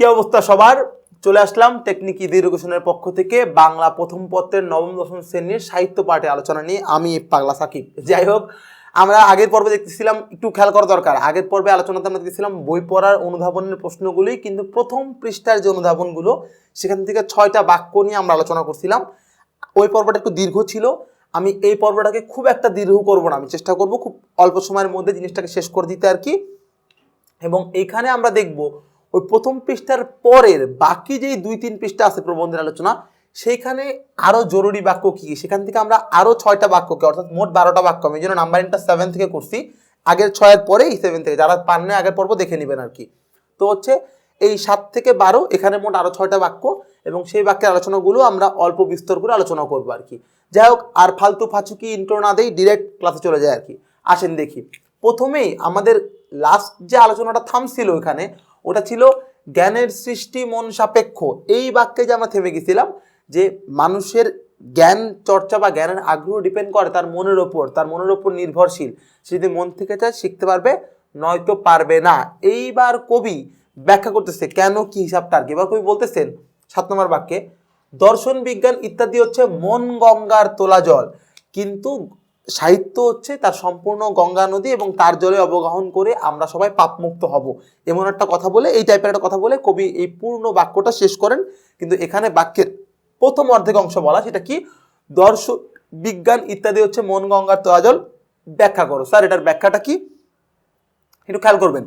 কি অবস্থা সবার? চলে আসলাম টেকনিক ইদি এডুকেশনের পক্ষ থেকে বাংলা প্রথম পত্রের নবম দশম শ্রেণির সাহিত্য পাঠে আলোচনা নিয়ে আমি পাগলা সাকিব। যাই হোক, আমরা আগের পর্বে দেখতেছিলাম, একটু খেয়াল করা দরকার। আগের পর্বে আলোচনাতে আমরা দেখেছিলাম বই পড়ার অনুধাবনের প্রশ্নগুলি, কিন্তু প্রথম পৃষ্ঠার যে অনুধাবনগুলো, সেখান থেকে ছয়টা বাক্য নিয়ে আমরা আলোচনা করছিলাম। ওই পর্বটা একটু দীর্ঘ ছিল। আমি এই পর্বটাকে খুব একটা দীর্ঘ করব না, আমি চেষ্টা করব খুব অল্প সময়ের মধ্যে জিনিসটাকে শেষ করে দিতে আর কি। এবং এইখানে আমরা দেখব ওই প্রথম পৃষ্ঠার পরের বাকি যেই দুই, তিন পৃষ্ঠা আছে প্রবন্ধের আলোচনা, সেইখানে আরও জরুরি বাক্য কী? সেখান থেকে আমরা আরও ছয়টা বাক্যকে, অর্থাৎ মোট বারোটা বাক্য, আমি জন্য নাম্বারিংটা সেভেন থেকে করছি। আগের ছয়ের পরে এই সেভেন থেকে, যারা পান না আগের পর্ব দেখে নেবেন আর কি। তো হচ্ছে এই সাত থেকে বারো, এখানে মোট আরও ছয়টা বাক্য, এবং সেই বাক্যের আলোচনাগুলো আমরা অল্প বিস্তর করে আলোচনা করব আর কি। যাই হোক, আর ফালতু ফাচুকি ইন্ট্রো না দেই ডিরেক্ট ক্লাসে চলে যায় আর কি। আসেন দেখি। প্রথমেই আমাদের লাস্ট যে আলোচনাটা থামছিল ওখানে ওটা ছিল জ্ঞানের সৃষ্টি মন সাপেক্ষ। এই বাক্যে যে আমরা থেমে গেছিলাম, যে মানুষের জ্ঞান চর্চা বা জ্ঞানের আগ্রহ ডিপেন্ড করে তার মনের ওপর, তার মনের ওপর নির্ভরশীল। সে যদি মন থেকে চায়, শিখতে পারবে, নয়তো পারবে না। এইবার কবি ব্যাখ্যা করতেছে, কেন কি হিসাবটা আর কি এবার কবি বলতেছেন, সাত নম্বর বাক্যে, দর্শন বিজ্ঞান ইত্যাদি হচ্ছে মন গঙ্গার তোলা জল। কিন্তু সাহিত্য হচ্ছে তার সম্পূর্ণ গঙ্গা নদী এবং তার জলে অবগাহন করে আমরা সবাই পাপমুক্ত হব। এমন একটা কথা বলে, এই টাইপের একটা কথা বলে কবি এই পূর্ণ বাক্যটা শেষ করেন। কিন্তু এখানে বাক্যের প্রথম অর্ধেক অংশ বলা, সেটা কি? দর্শন বিজ্ঞান ইত্যাদি হচ্ছে মন গঙ্গার তোলা জল ব্যাখ্যা করো। স্যার, এটার ব্যাখ্যাটা কি? একটু খেয়াল করবেন।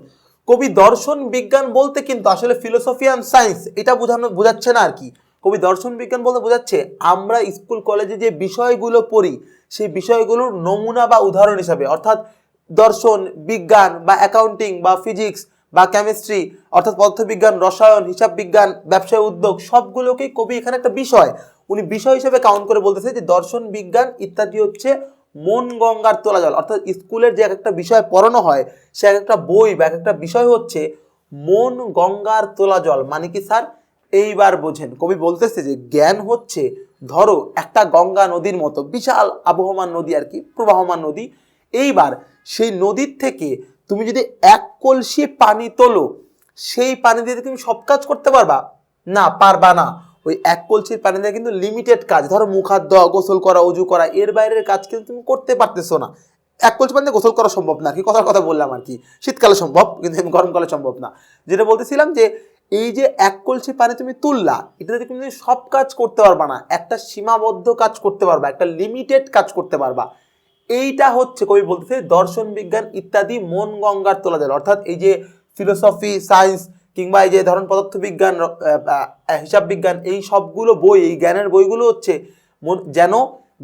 কবি দর্শন বিজ্ঞান বলতে কিন্তু আসলে ফিলোসফি অ্যান্ড সায়েন্স এটা বোঝানো, বোঝাচ্ছে না আর কি। কবি দর্শন বিজ্ঞান বলতে বোঝাচ্ছে, আমরা স্কুল, কলেজে যে বিষয়গুলো পড়ি, সেই বিষয়গুলোর নমুনা বা উদাহরণ হিসাবে, অর্থাৎ দর্শন, বিজ্ঞান বা অ্যাকাউন্টিং বা ফিজিক্স বা কেমিস্ট্রি অর্থাৎ পদার্থবিজ্ঞান রসায়ন, হিসাব বিজ্ঞান, ব্যবসায় উদ্যোগ, সবগুলোকেই কবি এখানে একটা বিষয়। উনি বিষয় হিসেবে কাউন্ট করে বলতেছে যে দর্শন বিজ্ঞান ইত্যাদি হচ্ছে মন গঙ্গার তোলা জল অর্থাৎ স্কুলের যে এক একটা বিষয় পড়ানো হয়, সে এক একটা বই বা এক একটা বিষয় হচ্ছে মন গঙ্গার তোলা জল মানে কি স্যার? এইবার বোঝেন। কবি বলতেছে যে, জ্ঞান হচ্ছে, ধরো, একটা গঙ্গা নদীর মতো, বিশাল আবহমান নদী আর কি, প্রবাহমান নদী। এইবার সেই নদীর থেকে তুমি যদি এক কলসি পানি তোলো, সেই পানি দিয়ে তুমি সব কাজ করতে পারবা? না পারবা না। ওই এক কলসির পানি দিয়ে কিন্তু লিমিটেড কাজ। ধরো, মুখ, হাত ধোয়া, গোসল করা, উজু করা, এর বাইরের কাজ কিন্তু তুমি করতে পারতেছো না। এক কলসি পানি দিয়ে গোসল করা সম্ভব না আর কি, কথার কথা বললাম আর কি। শীতকালে সম্ভব, কিন্তু গরমকালে সম্ভব না। যেটা বলতেছিলাম যে এই যে এক কলসি পানি তুমি তুললা, এটাতে তুমি সব কাজ করতে পারবা না। একটা সীমাবদ্ধ কাজ করতে পারবা, একটা লিমিটেড কাজ করতে পারবা। এইটা হচ্ছে, কবি বলতেছে, দর্শন, বিজ্ঞান ইত্যাদি মন গঙ্গার তোলা যায় অর্থাৎ এই যে ফিলোসফি সায়েন্স কিংবা এই যে ধরন পদার্থবিজ্ঞান হিসাব বিজ্ঞান এই সবগুলো বই, এই জ্ঞানের বইগুলো হচ্ছে যেন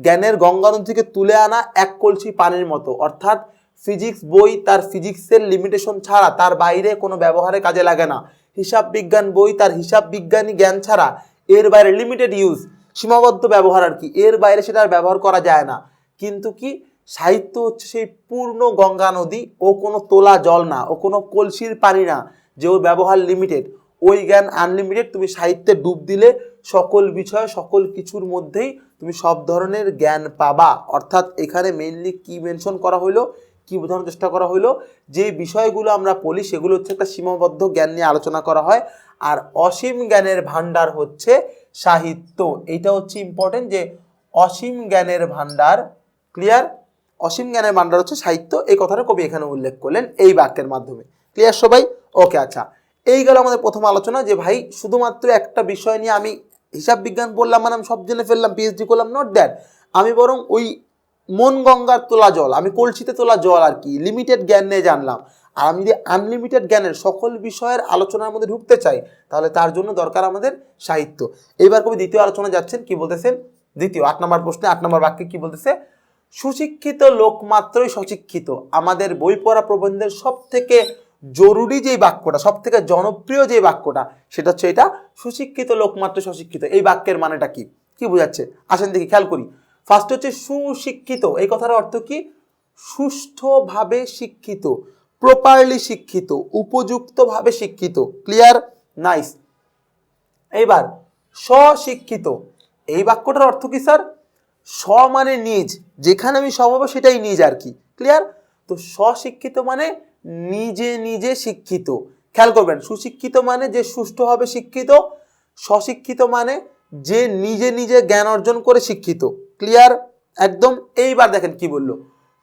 জ্ঞানের গঙ্গা থেকে তুলে আনা এক কলসি পানির মতো। অর্থাৎ ফিজিক্স বই তার ফিজিক্সের লিমিটেশন ছাড়া তার বাইরে কোনো ব্যবহারে কাজে লাগে না। হিসাব বিজ্ঞান বই তার হিসাব বিজ্ঞানী জ্ঞান ছাড়া এর বাইরে লিমিটেড ইউজ সীমাবদ্ধ ব্যবহার আর কি। এর বাইরে সেটা আর ব্যবহার করা যায় না। কিন্তু কি? সাহিত্য হচ্ছে সেই পূর্ণ গঙ্গা নদী, ও কোনো তোলা জল না, ও কোনো কলসির পানি না, যে ওর ব্যবহার লিমিটেড ওই জ্ঞান আনলিমিটেড তুমি সাহিত্যে ডুব দিলে সকল বিষয়, সকল কিছুর মধ্যেই তুমি সব ধরনের জ্ঞান পাবা। অর্থাৎ এখানে মেইনলি কি মেনশন করা হইল? কি বোঝানোর চেষ্টা করা হইল? যে বিষয়গুলো আমরা পড়ি সেগুলো হচ্ছে একটা সীমাবদ্ধ জ্ঞান নিয়ে আলোচনা করা হয়। আর অসীম জ্ঞানের ভাণ্ডার হচ্ছে সাহিত্য। এইটা হচ্ছে ইম্পর্টেন্ট যে অসীম জ্ঞানের ভাণ্ডার ক্লিয়ার অসীম জ্ঞানের ভাণ্ডার হচ্ছে সাহিত্য। এই কথাটা কবি এখানে উল্লেখ করলেন এই বাক্যের মাধ্যমে। ক্লিয়ার সবাই? ওকে আচ্ছা। এই গেল আমাদের প্রথম আলোচনা যে ভাই, শুধুমাত্র একটা বিষয় নিয়ে আমি হিসাব বিজ্ঞান বললাম মানে আমি সব জেনে ফেললাম পিএইচডি করলাম নট দ্যাট আমি বরং ওই মন গঙ্গার তোলা জল, আমি কলসিতে তোলা জল আর কি লিমিটেড জ্ঞান নিয়ে জানলাম। আর আমি যদি আনলিমিটেড জ্ঞানের সকল বিষয়ের আলোচনার মধ্যে ঢুকতে চাই, তাহলে তার জন্য দরকার আমাদের সাহিত্য। এবার কবি দ্বিতীয় আলোচনা যাচ্ছেন, কি বলতেছেন? দ্বিতীয়, আট নম্বর প্রশ্নে, আট নম্বর বাক্যে কি বলতেছে? সুশিক্ষিত লোক মাত্রই সশিক্ষিত। আমাদের বই পড়া প্রবন্ধের সব থেকে জরুরি যেই বাক্যটা সব থেকে জনপ্রিয় যে বাক্যটা, সেটা হচ্ছে এটা, সুশিক্ষিত লোক মাত্র সশিক্ষিত। এই বাক্যের মানেটা কি? কি বোঝাচ্ছে? আসেন দেখি, খেয়াল করি। ফার্স্ট হচ্ছে সুশিক্ষিত। এই কথার অর্থ কি? সুষ্ঠুভাবে শিক্ষিত প্রপারলি শিক্ষিত, উপযুক্তভাবে শিক্ষিত। ক্লিয়ার নাইস এইবার, স্বশিক্ষিত। এই বাক্যটার অর্থ কি, স্যার? স্ব মানে নিজ। যেখানে আমি সব হব সেটাই নিজ আর কি। ক্লিয়ার তো স্বশিক্ষিত মানে নিজে নিজে শিক্ষিত। খেয়াল করবেন, সুশিক্ষিত মানে যে সুষ্ঠুভাবে শিক্ষিত, স্বশিক্ষিত মানে যে নিজে নিজে জ্ঞান অর্জন করে শিক্ষিত। ক্লিয়ার? একদম। এইবার দেখেন কি বলল।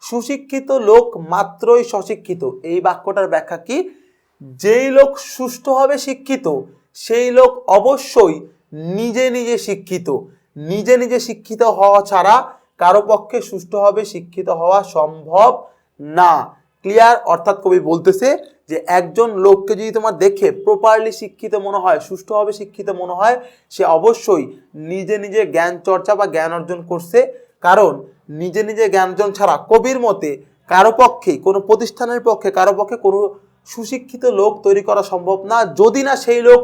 সুশিক্ষিত লোক মাত্রই স্বশিক্ষিত। এই বাক্যটার ব্যাখ্যা কি? যেই লোক সুষ্ঠুভাবে শিক্ষিত, সেই লোক অবশ্যই নিজে নিজে শিক্ষিত। নিজে নিজে শিক্ষিত হওয়া ছাড়া কারও পক্ষে সুষ্ঠুভাবে শিক্ষিত হওয়া সম্ভব না। ক্লিয়ার? অর্থাৎ কবি বলতেছে যে একজন লোককে যদি তোমার দেখে প্রপারলি শিক্ষিত মনে হয়, সুষ্ঠুভাবে শিক্ষিত মনে হয়, সে অবশ্যই নিজে নিজে জ্ঞান চর্চা বা জ্ঞান অর্জন করছে। কারণ নিজে নিজে জ্ঞান অর্জন ছাড়া কবির মতে কারও পক্ষে, কোনো প্রতিষ্ঠানের পক্ষে, কারও পক্ষে কোনো সুশিক্ষিত লোক তৈরি করা সম্ভব না। যদি না সেই লোক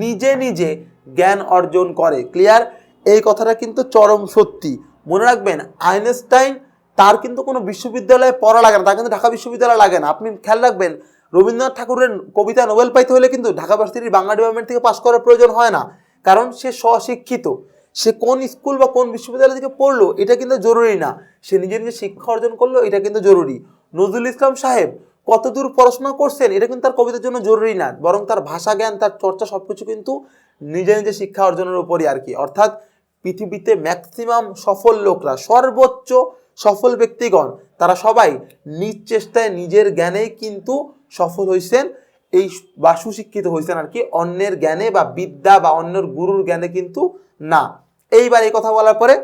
নিজে নিজে জ্ঞান অর্জন করে। ক্লিয়ার এই কথাটা কিন্তু চরম সত্যি। মনে রাখবেন, আইনস্টাইন তার কিন্তু কোনো বিশ্ববিদ্যালয়ে পড়া লাগে না। তার কিন্তু ঢাকা বিশ্ববিদ্যালয় লাগে না। আপনি খেয়াল রাখবেন রবীন্দ্রনাথ ঠাকুরের কবিতা নোবেল পাইতে হলে কিন্তু ঢাকা ভার্সিটির বাংলা ডিপার্টমেন্ট থেকে পাশ করার প্রয়োজন হয় না। কারণ সে স্বশিক্ষিত। সে কোন স্কুল বা কোন বিশ্ববিদ্যালয় থেকে পড়ল, এটা কিন্তু জরুরি না। সে নিজে নিজে শিক্ষা অর্জন করল, এটা কিন্তু জরুরি। নজরুল ইসলাম সাহেব কতদূর পড়াশোনা করছেন, এটা কিন্তু তার কবিতার জন্য জরুরি না। বরং তার ভাষা জ্ঞান, তার চর্চা সব কিছু কিন্তু নিজে নিজে শিক্ষা অর্জনের উপরই আর কি। অর্থাৎ পৃথিবীতে ম্যাক্সিমাম সফল লোকরা, সর্বোচ্চ সফল ব্যক্তিগণ তারা সবাই নিজ চেষ্টায় নিজের জ্ঞানেই কিন্তু সফল হয়েছেন এই বা সুশিক্ষিত হয়েছেন আর কি, অন্যের জ্ঞানে বা বিদ্যা বা অন্যের গুরুর জ্ঞানে কিন্তু না। এইবার এই কথা বলার পরে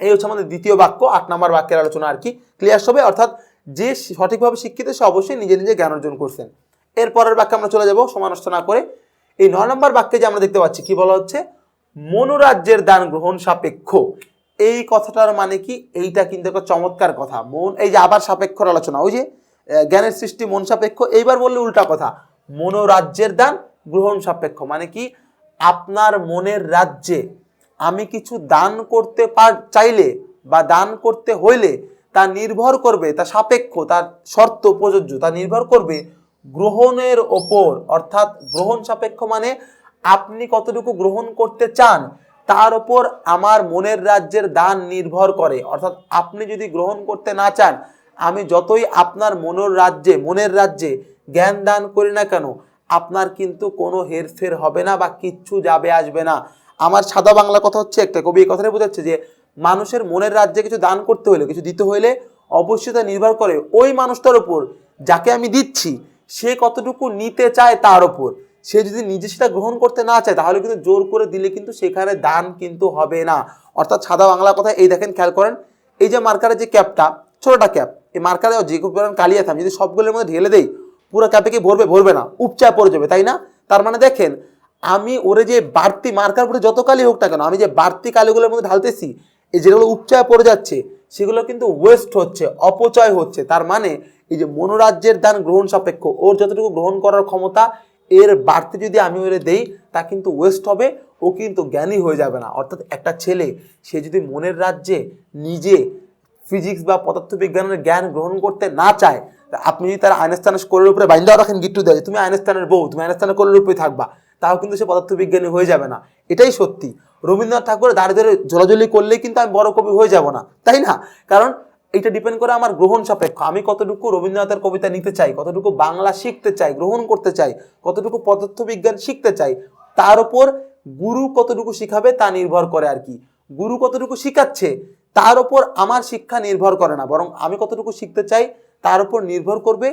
এই হচ্ছে আমাদের দ্বিতীয় বাক্য, আট নম্বর বাক্যের আলোচনা আর কি। ক্লিয়ার হবে অর্থাৎ যে সঠিকভাবে শিক্ষিত, সে অবশ্যই নিজে নিজে জ্ঞান অর্জন করছেন। এরপরের বাক্যে আমরা চলে যাব সমানষ্ট না করে। এই নয় নম্বর বাক্যে যে আমরা দেখতে পাচ্ছি, কি বলা হচ্ছে? মনোরাজ্যের দান গ্রহণ সাপেক্ষ। এই কথাটার মানে কি? এইটা কিন্তু একটা চমৎকার কথা। মন, এই যে আবার সাপেক্ষর আলোচনা, ওই যে জ্ঞানের সৃষ্টি মন সাপেক্ষ, এইবার বললে উল্টা কথা। মনোরাজ্যের দান, গ্রহণ সাপেক্ষ। মানে কি? আপনার মনের রাজ্যে আমি কিছু দান করতে পার, চাইলে বা দান করতে হইলে তা নির্ভর করবে, তা সাপেক্ষ, তার শর্ত, প্রযোজ্য, তা নির্ভর করবে গ্রহণের ওপর। অর্থাৎ গ্রহণ সাপেক্ষ মানে আপনি কতটুকু গ্রহণ করতে চান তার ওপর আমার মনের রাজ্যের দান নির্ভর করে। অর্থাৎ আপনি যদি গ্রহণ করতে না চান, আমি যতই আপনার মনের রাজ্যে মনের রাজ্যে জ্ঞান দান করি না কেন, আপনার কিন্তু কোনো হেরফের হবে না বা কিচ্ছু যাবে, আসবে না। আমার সাদা বাংলা কথা হচ্ছে একটা কবি এই কথাটাই বোঝাচ্ছে যে, মানুষের মনের রাজ্যে কিছু দান করতে হলে কিছু দিতে হলে অবশ্যই তা নির্ভর করে ওই মানুষটার উপর, যাকে আমি দিচ্ছি, সে কতটুকু নিতে চায় তার ওপর সে যদি নিজে সেটা গ্রহণ করতে না চায়, তাহলে কিন্তু জোর করে দিলে কিন্তু সেখানে দান কিন্তু হবে না। অর্থাৎ সাদা বাংলা কথা এই দেখেন, খেয়াল করেন, এই যে মার্কারের যে ক্যাপটা, ছোটটা ক্যাপ, এই মার্কারে যে পরিমাণ কালিয়া থাম যদি সবগুলোর মধ্যে ঢেলে দেই, পুরো ক্যাপে কি ভরবে? ভরবে না, উপচায় পড়ে যাবে, তাই না? তার মানে দেখেন, আমি ওরে যে বাড়তি মার্কার পরে যত কালি হোক না কেন, আমি যে বাড়তি কালিগুলোর মধ্যে ঢালতেছি, এই যেগুলো উপচায় পড়ে যাচ্ছে, সেগুলো কিন্তু ওয়েস্ট হচ্ছে, অপচয় হচ্ছে। তার মানে এই যে মনোরাজ্যের দান গ্রহণ সাপেক্ষ, ওর যতটুকু গ্রহণ করার ক্ষমতা এর বাড়তি যদি আমি ওরে দেই, তা কিন্তু ওয়েস্ট হবে, ও কিন্তু জ্ঞানী হয়ে যাবে না। অর্থাৎ একটা ছেলে, সে যদি মনের রাজ্যে নিজে ফিজিক্স বা পদার্থবিজ্ঞানের জ্ঞান গ্রহণ করতে না চায় আপনি যদি তার আইনস্টাইনের কোলের উপরে বাইন্দাও রাখেন গিট্টু দেয় তুমি আইনস্টাইনের বউ, তুমি আইনস্টাইনের কোলের উপরে থাকবা, তাও কিন্তু সে পদার্থবিজ্ঞানী হয়ে যাবে না। এটাই সত্যি। রবীন্দ্রনাথ ঠাকুর দাঁড়িয়ে ধরে ঝোলাঝুলি করলেই কিন্তু আমি বড় কবি হয়ে যাব না, তাই না? কারণ এটা ডিপেন্ড করে আমার গ্রহণ সাপেক্ষ। আমি কতটুকু রবীন্দ্রনাথের কবিতা নিতে চাই, কতটুকু বাংলা শিখতে চাই, গ্রহণ করতে চাই, কতটুকু পদার্থবিজ্ঞান শিখতে চাই, তার উপর গুরু কতটুকু শিখাবে তা নির্ভর করে আর কি। গুরু কতটুকু শিখাচ্ছে, তার উপর আমার শিক্ষা নির্ভর করে না, বরং আমি কতটুকু শিখতে চাই, তার উপর নির্ভর করবে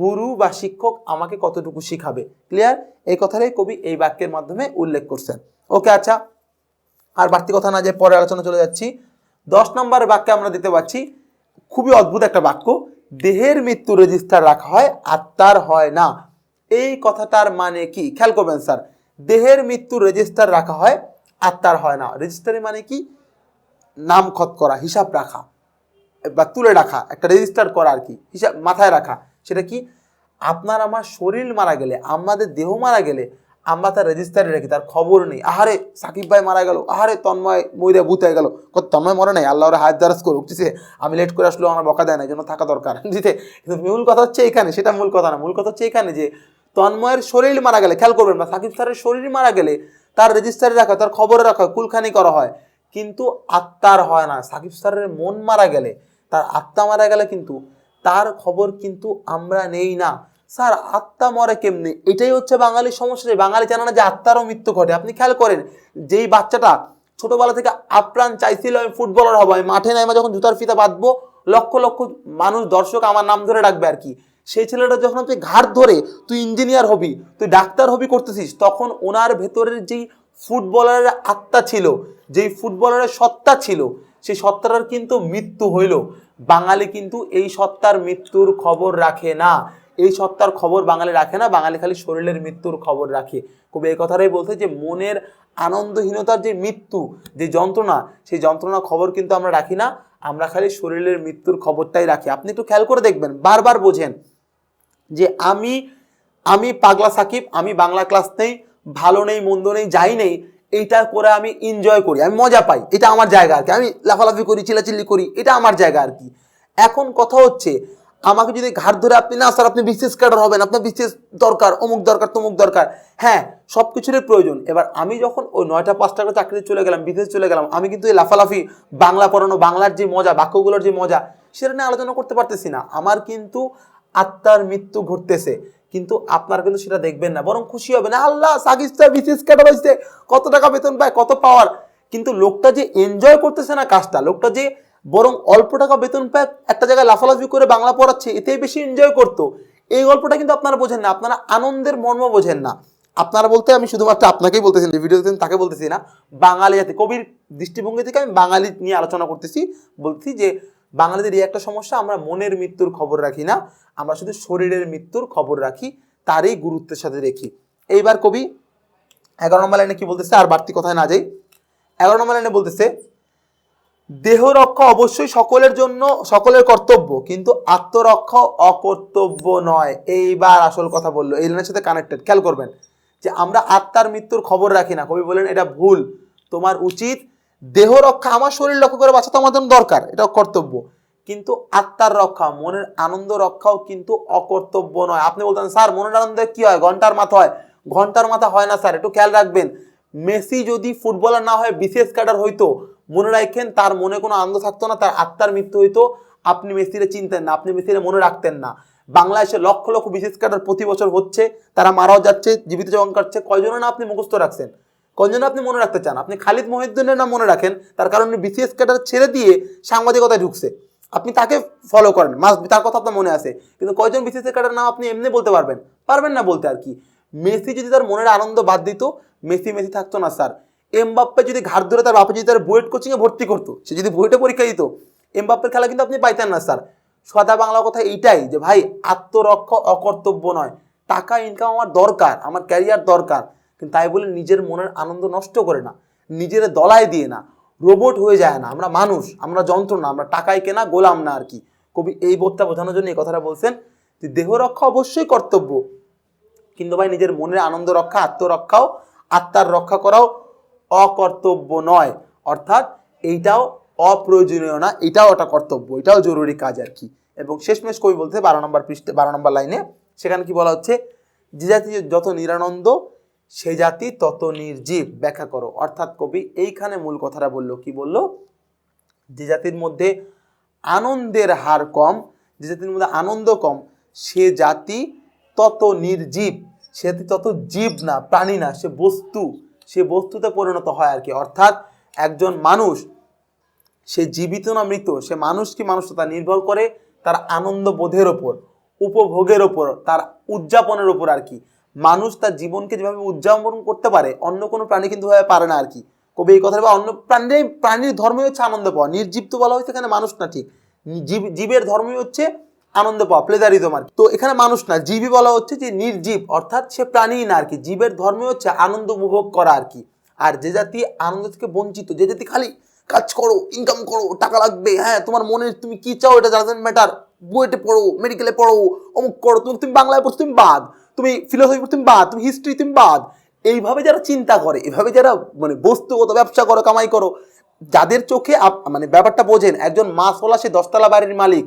গুরু বা শিক্ষক আমাকে কতটুকু শিখাবে। ক্লিয়ার এই কথাটাই কবি এই বাক্যের মাধ্যমে উল্লেখ করছেন। ওকে আচ্ছা। আর বাড়তি কথা না যে পরে আলোচনা চলে যাচ্ছি। দশ নম্বর বাক্যে আমরা দিতে পাচ্ছি খুবই অদ্ভুত একটা বাক্য। দেহের মৃত্যু রেজিস্টার রাখা হয় আত্মার হয় না। এই কথাটার মানে কি? খেয়াল করবেন, স্যার। দেহের মৃত্যু রেজিস্টার রাখা হয় আত্মার হয় না। রেজিস্টারে মানে কি? নাম খত করা, হিসাব রাখা, বা তুলে রাখা, একটা রেজিস্টার করা আর কি, হিসাব মাথায় রাখা। সেটা কি? আপনার আমার শরীর মারা গেলে, আমাদের দেহ মারা গেলে আমরা তার রেজিস্টারে রাখি তার খবর নেই। আহারে সাকিব ভাই মারা গেল। আহারে তন্ময় মইরা ভূত হয়ে গেল। তন্ময় মরে নাই? আল্লাহ হায়াত দারাজ করুক। ঠিক আমি লেট করে আসলেও আমার বকা দেয় না জন্য থাকা দরকার। দিতে কিন্তু মূল কথা হচ্ছে এখানে সেটা মূল কথা না মূল কথা হচ্ছে এখানে যে তন্ময়ের শরীর মারা গেলে খেয়াল করবেন বা সাকিব স্যারের শরীর মারা গেলে তার রেজিস্টারে রাখা তার খবরে রাখা হয়, কুলখানি করা হয় কিন্তু আত্মার হয় না। সাকিব স্যারের মন মারা গেলে তার আত্মা মারা গেলে কিন্তু তার খবর কিন্তু আমরা নেই না। স্যার, আত্মা মরে কেমনি? এটাই হচ্ছে বাঙালির সমস্যা বাঙালি জানে না যে আত্মারও মৃত্যু ঘটে। আপনি খেয়াল করেন, যেই বাচ্চাটা ছোটবেলা থেকে আপ্রাণ চাইছিল আমি ফুটবলার হব, আমি মাঠে নামে যখন জুতার ফিতা বাঁধবো, লক্ষ লক্ষ মানুষ, দর্শক আমার নাম ধরে ডাকবে আর কি। সেই ছেলেটা যখন তুই ঘাট ধরে তুই ইঞ্জিনিয়ার হবি, তুই ডাক্তার হবি করতেছিস, তখন ওনার ভেতরের যেই ফুটবলারের আত্মা ছিল, যেই ফুটবলারের সত্তা ছিল, সেই সত্তাটার কিন্তু মৃত্যু হইল। বাঙালি কিন্তু এই সত্তার মৃত্যুর খবর রাখে না। এই সত্তার খবর বাঙালি রাখে না, বাঙালি খালি শরীরের মৃত্যুর খবর রাখে। কবি এই কথাটাই বলতে যে, মনের আনন্দহীনতার যে মৃত্যু, যে যন্ত্রণা, সেই যন্ত্রণা খবর কিন্তু আমরা রাখি না, আমরা খালি শরীরের মৃত্যুর খবরটাই রাখি। আপনি একটু খেয়াল করে দেখবেন, বারবার বোঝেন যে, আমি আমি পাগলা সাকিব, আমি বাংলা ক্লাস নেই, ভালো নেই, মন্দ নেই, যাই নেই, এইটা করে আমি এনজয় করি, আমি মজা পাই, এটা আমার জায়গা আর কি। আমি লাফালাফি করি, চিল্লাচিল্লি করি, এটা আমার জায়গা আর কি। এখন কথা হচ্ছে আমাকে যদি ঘাট ধরে আপনি না, স্যার, আপনি বিশেষ ক্যাডার হবেন, আপনার বিশেষ দরকার, অমুক দরকার, তমুক দরকার। হ্যাঁ সব কিছুরই প্রয়োজন। এবার আমি যখন ওই নয়টা, পাঁচটা করে চাকরিতে চলে গেলাম, বিদেশ চলে গেলাম, আমি কিন্তু এই লাফালাফি, বাংলা পড়ানো, বাংলার যে মজা, বাক্যগুলোর যে মজা, সেটা নিয়ে আলোচনা করতে পারতেছি না। আমার কিন্তু আত্মার মৃত্যু ঘটতেছে। কিন্তু আপনারা কিন্তু সেটা দেখবেন না, বরং খুশি হবে না আল্লাহ স্যার বিশেষ ক্যাডার হয়েছে কত টাকা বেতন পায়, কত পাওয়ার কিন্তু লোকটা যে এনজয় করতেছে না কাজটা, লোকটা যে বরং অল্প টাকা বেতন পায়, একটা জায়গায় লাফালাফি করে বাংলা পড়াচ্ছে, এতেই বেশি এনজয় করতো। এই গল্পটা কিন্তু আপনারা বোঝেন না, আপনারা আনন্দের মর্ম বোঝেন না। আপনারা বলতে আমি শুধুমাত্র আপনাকেই বলতেছি যে ভিডিও তাকে বলতেছি না, বাঙালি জাতি, কবির দৃষ্টিভঙ্গি থেকে আমি বাঙালি নিয়ে আলোচনা করতেছি বলছি যে বাঙালিদের এই একটা সমস্যা, আমরা মনের মৃত্যুর খবর রাখি না, আমরা শুধু শরীরের মৃত্যুর খবর রাখি, তারই গুরুত্বের সাথে দেখি। এইবার কবি, এগারো নম্বর লাইনে কি বলতেছে, আর বাড়তি কথায় না যাই। এগারো নম্বর লাইনে বলতেছে দেহ রক্ষা অবশ্যই সকলের জন্য, সকলের কর্তব্য, কিন্তু আত্মরক্ষা অকর্তব্য নয়। এইবার আসল কথা বলল। এই লাইনের সাথে কানেক্টেড খেয়াল করবেন যে আমরা আত্মার মৃত্যুর খবর রাখি না। কবি বলেন, এটা ভুল। তোমার উচিত দেহ রক্ষা আমার শরীর লক্ষ্য করে বাঁচা তো জন্য দরকার। এটা কর্তব্য। কিন্তু আত্মার রক্ষা, মনের আনন্দ রক্ষাও কিন্তু অকর্তব্য নয়। আপনি বলতেন, স্যার, মনের আনন্দে কি হয়? ঘণ্টার মাথা হয়? ঘণ্টার মাথা হয় না, স্যার। একটু খেয়াল রাখবেন। মেসি যদি ফুটবলার না হয়, বিশেষ ক্যাডার হইতো, মনে রাখেন তার মনে কোনো আনন্দ থাকতো না, তার আত্মার মৃত্যু হইতো, আপনি মেসিরে চিনতেন না, আপনি মেসিরে মনে রাখতেন না। বাংলাদেশে লক্ষ লক্ষ বিশেষ ক্যাডার প্রতি বছর হচ্ছে, তারা মারাও যাচ্ছে, জীবিত জবান কাটছে কয়জনে না আপনি মুখস্থ রাখছেন? কয়জনে আপনি মনে রাখতে চান? আপনি খালিদ মহিউদ্দিনের নাম মনে রাখেন, তার কারণে বিসিএস ক্যাডার ছেড়ে দিয়ে সাংবাদিকতায় ঢুকছে। আপনি তাকে ফলো করেন, মাস তার কথা আপনার মনে আছে, কিন্তু কয়জন বিসিএস ক্যাডার নাম আপনি এমনি বলতে পারবেন? পারবেন না বলতে আর কি। মেসি যদি তার মনের আনন্দ বাদ দিত, মেসি মেসি থাকতো না, স্যার। এমবাপ্পে যদি ঘাট ধরে তার বাপে যদি তার বুয়েট কোচিংয়ে ভর্তি করতো, সে যদি বুয়েটে পরীক্ষা দিত, এমবাপ্পের খেলা কিন্তু আপনি পাইতেন না, স্যার। সদা বাংলা কথা এইটাই যে, ভাই, আত্মরক্ষা অকর্তব্য নয়। টাকা ইনকাম আমার দরকার, আমার ক্যারিয়ার দরকার। কিন্তু তাই বলে নিজের মনের আনন্দ নষ্ট করে না, নিজের দলায় দিয়ে না। রোবট হয়ে যায় না, আমরা মানুষ, আমরা যন্ত্র না আমরা টাকায় কেনা গোলাম না আর কি। কবি এই বোধটা বোঝানোর জন্য এই কথাটা বলছেন যে দেহ রক্ষা অবশ্যই কর্তব্য কিন্তু ভাই নিজের মনের আনন্দ রক্ষা, আত্মরক্ষাও, আত্মার রক্ষা করাও অকর্তব্য নয়। অর্থাৎ এইটাও অপ্রয়োজনীয় না, এটাও একটা কর্তব্য, এটাও জরুরি কাজ আর কি। এবং শেষমেশ কবি বলতে বারো নম্বর পৃষ্ঠে, বারো নম্বর লাইনে, সেখানে কি বলা হচ্ছে, যে জাতি যত নিরানন্দ, সে জাতি তত নির্জীব, ব্যাখ্যা করো। অর্থাৎ কবি এইখানে মূল কথাটা বলল, কি বলল, যে জাতির মধ্যে আনন্দের হার কম, যে জাতির মধ্যে আনন্দ কম, সে জাতি তত নির্জীব, সে তত জীব না, প্রাণী না, সে বস্তু, সে বস্তুতে পরিণত হয় আর কি। অর্থাৎ একজন মানুষ, সে জীবিত না মৃত, সে মানুষ কি মানুষ তা নির্ভর করে? তার আনন্দ বোধের ওপর, উপভোগের ওপর, তার উদযাপনের ওপর আর কি। মানুষ তার জীবনকে যেভাবে উদযাপন করতে পারে, অন্য কোনো প্রাণী কিন্তু ভাবে পারে না আর কি। কবি এই কথা বা অন্য প্রাণীর প্রাণীর ধর্মই হচ্ছে আনন্দ পাওয়া, নির্জীব তো বলা হয়েছে এখানে মানুষ না ঠিক। জীব, জীবের ধর্মই হচ্ছে আনন্দ পাওয়া প্লেজারিজম আর তো এখানে মানুষ না, জীবই বলা হচ্ছে যে নির্জীব, অর্থাৎ সে প্রাণী না আর কি জীবের ধর্মই হচ্ছে আনন্দ উপভোগ করা আর কি আর যে জাতি আনন্দ থেকে বঞ্চিত, যে জাতি খালি কাজ করো ইনকাম করো, টাকা লাগবে হ্যাঁ তোমার মনে তুমি কি চাও এটা ডাজেন্ট ম্যাটার বুয়েটে পড়ো মেডিকেলে পড়ো, অমুক করো, তুমি তুমি বাংলায় পড়ছো, তুমি বাদ। তুমি ফিলোসফি পড়ছো, তুমি বাদ। তুমি হিস্ট্রি তুমি বাদ। এইভাবে যারা চিন্তা করে এভাবে যারা মানে বস্তুগত ব্যবসা করো, কামাই করো, যাদের চোখে মানে ব্যাপারটা বোঝেন, একজন মাছওয়ালা, সে দশতলা বাড়ির মালিক।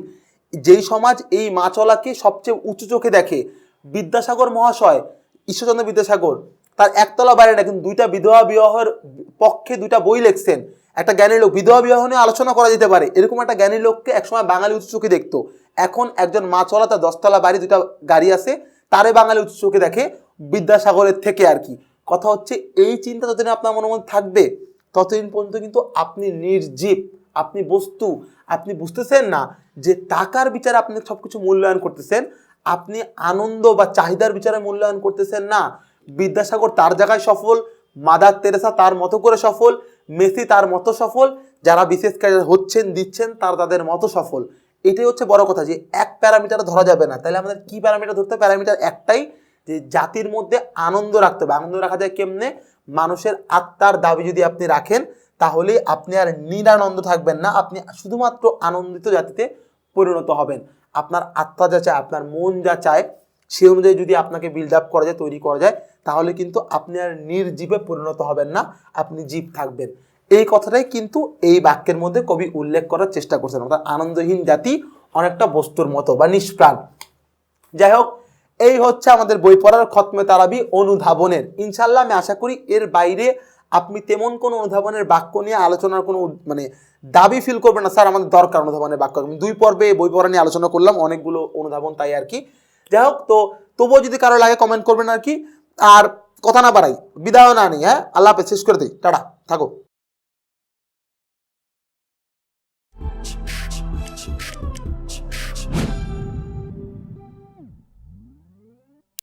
যেই সমাজ এই মাছওয়ালাকে সবচেয়ে উঁচু চোখে দেখে, বিদ্যাসাগর মহাশয়, ঈশ্বরচন্দ্র বিদ্যাসাগর, তার একতলা বাড়ি না কিন্তু দুইটা বিধবা বিবাহের পক্ষে দুইটা বই লিখছেন। একটা জ্ঞানী লোক, বিধবা বিবাহ নিয়ে আলোচনা করা যেতে পারে। এরকম একটা জ্ঞানী লোককে একসময় বাঙালি উচ্চ চোখে দেখতো। এখন একজন মাছওয়ালা তার দশতলা বাড়ি দুটা গাড়ি আছে, তারে বাঙালি উচ্চ চোখে দেখে বিদ্যাসাগরের থেকে আর কি। কথা হচ্ছে, এই চিন্তা যতদিন আপনার মনে মনে থাকবে, ততদিন পর্যন্ত কিন্তু আপনি নির্জীব। আপনি বস্তু, আপনি বুঝতেছেন না যে টাকার বিচারে আপনি সবকিছু মূল্যায়ন করতেছেন? আপনি আনন্দ বা চাহিদার বিচারে মূল্যায়ন করতেছেন না। বিদ্যাসাগর তার জায়গায় সফল, মাদার তেরেসা তার মতো করে সফল, মেসি তার মতো সফল, যারা বিশেষ কাজে হচ্ছেন, দিচ্ছেন, তার তাদের মতো সফল। এটাই হচ্ছে বড় কথা যে এক প্যারামিটার ধরা যাবে না। তাহলে আমাদের কি প্যারামিটার ধরতে প্যারামিটার একটাই যে জাতির মধ্যে আনন্দ রাখতে হবে। আনন্দ রাখা যায় কেমনে? মানুষের আত্মার দাবি যদি আপনি রাখেন তাহলে আপনি আর নিরানন্দ থাকবেন না। আপনি শুধুমাত্র আনন্দিত জাতিতে পরিণত হবেন। আপনার আত্মা যা চায়, আপনার মন যা চায়, সে অনুযায়ী যদি আপনাকে বিল্ড আপ করা যায়, তৈরি করা যায়, তাহলে কিন্তু আপনি আর নির্জীবে পরিণত হবেন না। আপনি জীব থাকবেন। এই কথাটাই কিন্তু এই বাক্যের মধ্যে কবি উল্লেখ করার চেষ্টা করছেন। অর্থাৎ আনন্দহীন জাতি অনেকটা বস্তুর মতো বা নিষ্প্রাণ। যাই হোক, এই হচ্ছে আমাদের বই পড়ার খতমে তারাবি অনুধাবনের। ইনশাল্লাহ আমি আশা করি এর বাইরে আপনি তেমন কোনো অনুধাবনের বাক্য নিয়ে আলোচনার কোনো মানে দাবি ফিল করবেন না। স্যার, আমাদের দরকার অনুধাবনের বাক্য। আমি দুই পর্বে বই পড়া নিয়ে আলোচনা করলাম, অনেকগুলো অনুধাবন তাই আর কি। যাই হোক, তো তবুও যদি কারও লাগে কমেন্ট করবেন আর কি। আর কথা না বাড়াই, বিদায় না নিই হ্যাঁ? আল্লাহ হাফেজ, শেষ করে দিই। টাটা, থাকো।